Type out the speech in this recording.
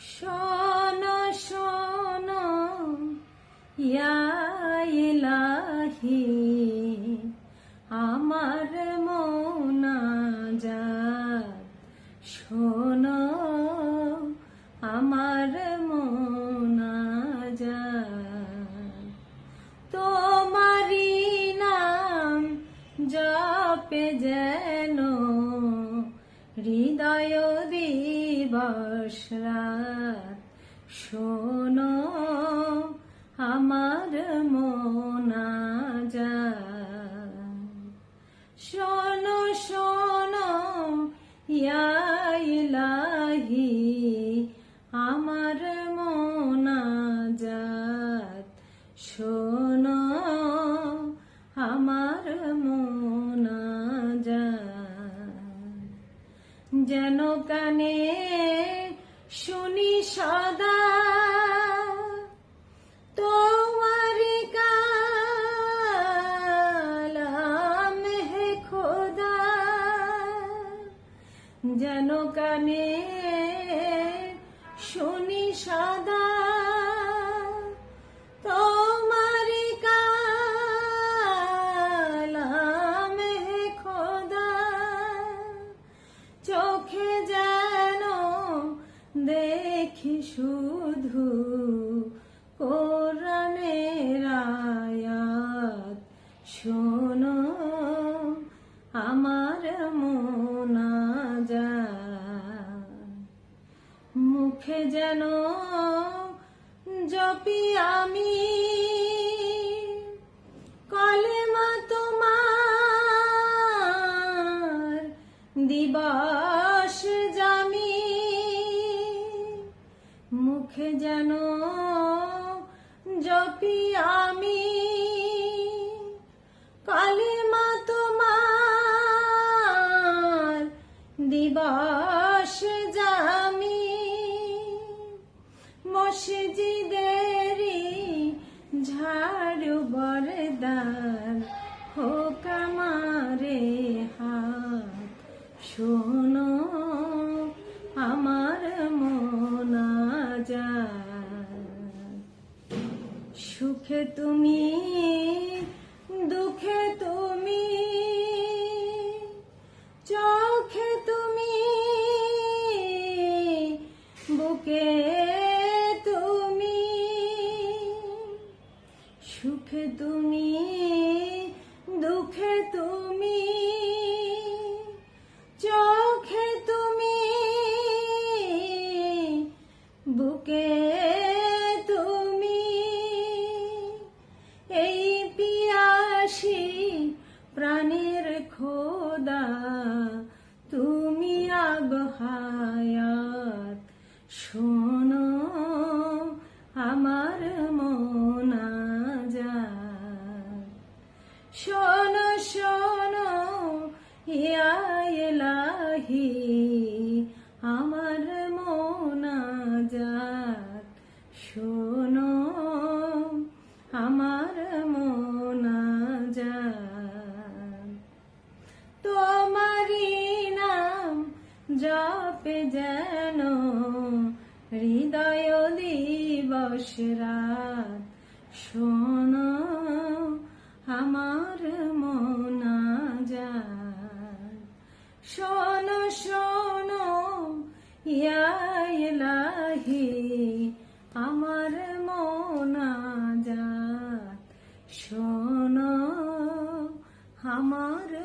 শোনো শোনো ইলাহি আমার মোনাজাত শোনো আমার মোনাজাত তোমারি নাম জপে যেন হৃদয় দিবস রাত। শোনো আমার মোনাজাত শোনো শোনো ইয়া ইলাহি আমার মোনাজাত শোনো যেন কানে শুনি সদা। তোমার কালাম খোদা। যেন কানে শুনি সদা। দেখি শুধু কোরআনের আয়াত। শোনো আমার মোনাজাত। মুখে যেন জপি আমি কলেমা তোমার দিবস মুখে যেন জপি আমি। কালেমা তোমার দিবস জামি। মসজিদেরি ঝাড়ু বরদার সুখে তুমি দুঃখে তুমি চোখে তুমি বুকে তুমি সুখে তুমি দুঃখে তুমি আগহায়াত শোনো আমার মোনাজাত। শোনো শোনো ইয়া ইলাহি আমার মোনাজাত। শোনো আমার মোনাজাত। জপে যেন হৃদয় দিবস রাত। শোনো আমার মোনাজাত শোনো শোনো, ইয়া ইলাহি, আমার মোনাজাত শোনো আমার